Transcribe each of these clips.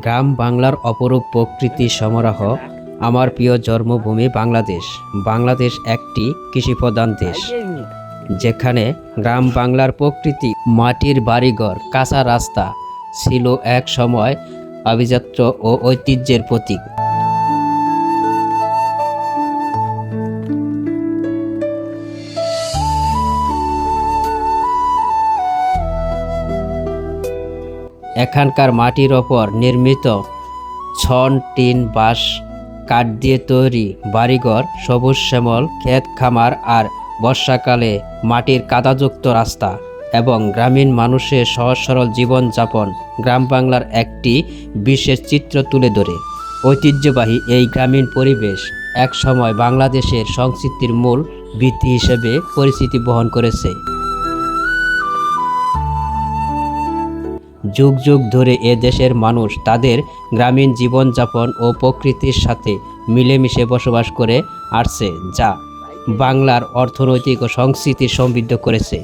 গ্রাম বাংলার অপরূপ প্রকৃতি সমারোহ আমার প্রিয় জন্মভূমি বাংলাদেশ। বাংলাদেশ একটি কৃষিপ্রধান দেশ। যেখানে গ্রাম বাংলার প্রকৃতি, মাটির বাড়িঘর, কাঁচা রাস্তা ছিল এক সময় আভিজাত্য ও ঐতিহ্যের প্রতীক। এখানকার মাটির ওপর নির্মিত ছন টিন বাঁশ, কাঠ দিয়ে তৈরি বাড়িঘর, সবুজ শ্যামল, ক্ষেত খামার আর বর্ষাকালে মাটির কাদাযুক্ত রাস্তা এবং গ্রামীণ মানুষের সহজ সরল জীবনযাপন গ্রাম বাংলার একটি বিশেষ চিত্র তুলে ধরে। ঐতিহ্যবাহী এই গ্রামীণ পরিবেশ এক সময় বাংলাদেশের সংস্কৃতির মূল ভিত্তি হিসেবে পরিচিতি বহন করেছে। যুগ যুগ ধরে এ দেশের মানুষ তাদের গ্রামীণ জীবনযাপন ও প্রকৃতির সাথে মিলেমিশে বসবাস করে আসছে, যা বাংলার অর্থনৈতিক ও সংস্কৃতি সমৃদ্ধ করেছে।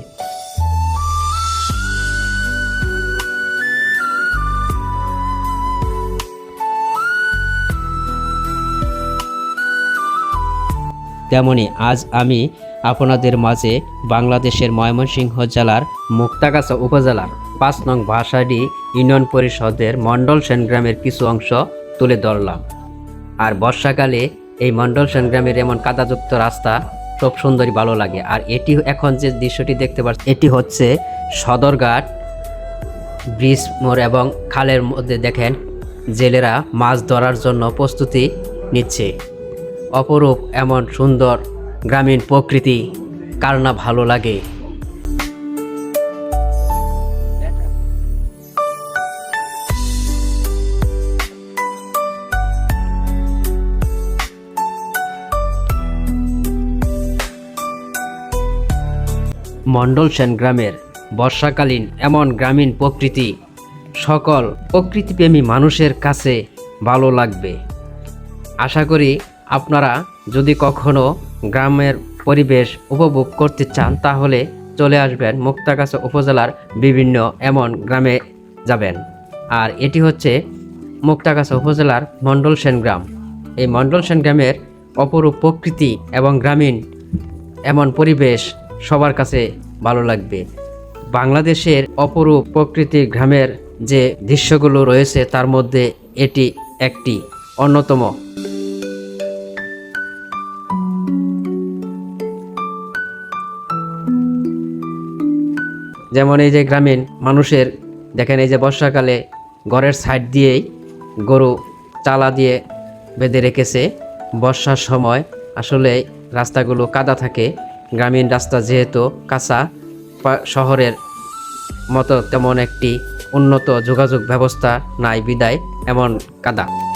তেমনি আজ আমি আপনাদের মাঝে বাংলাদেশের ময়মনসিংহ জেলার মুক্তাগাছা উপজেলার পাঁচ নং ভাষাডি ইউনিয়ন পরিষদের মণ্ডল সেনগ্রামের কিছু অংশ তুলে ধরলাম। আর বর্ষাকালে এই মণ্ডল সেনগ্রামের এমন কাদাযুক্ত রাস্তা খুব সুন্দরই ভালো লাগে। আর এটি এখন যে দৃশ্যটি দেখতে পাচ্ছি, এটি হচ্ছে সদরঘাট ব্রিজ মোড় এবং খালের মধ্যে দেখেন জেলেরা মাছ ধরার জন্য প্রস্তুতি নিচ্ছে। অপরূপ এমন সুন্দর গ্রামীণ প্রকৃতি, কার না ভালো লাগে। মণ্ডল সেন গ্রামের বর্ষাকালীন এমন গ্রামীণ প্রকৃতি, সকল প্রকৃতিপ্রেমী মানুষের কাছে ভালো লাগবে। আশা করি আপনারা যদি কখনো গ্রামের পরিবেশ উপভোগ করতে চান, তাহলে চলে আসবেন মুক্তাগাছা উপজেলার বিভিন্ন এমন গ্রামে যাবেন। আর এটি হচ্ছে মুক্তাগাছা উপজেলার মণ্ডল সেন গ্রাম। এই মণ্ডল সেন গ্রামের অপরূপ প্রকৃতি এবং গ্রামীণ এমন পরিবেশ সবার কাছে ভালো লাগবে। বাংলাদেশের অপরূপ প্রকৃতির গ্রামের যে দৃশ্যগুলো রয়েছে, তার মধ্যে এটি একটি অন্যতম। যেমন এই যে গ্রামীণ মানুষের, দেখেন এই যে বর্ষাকালে ঘরের সাইড দিয়েই গরু চালা দিয়ে বেঁধে রেখেছে। বর্ষার সময় আসলে রাস্তাগুলো কাদা থাকে। গ্রামীণ রাস্তা যেহেতু কাঁচা শহরের মতো তেমন একটি উন্নত যোগাযোগ ব্যবস্থা নাই, বিদায়, এমন কাদা।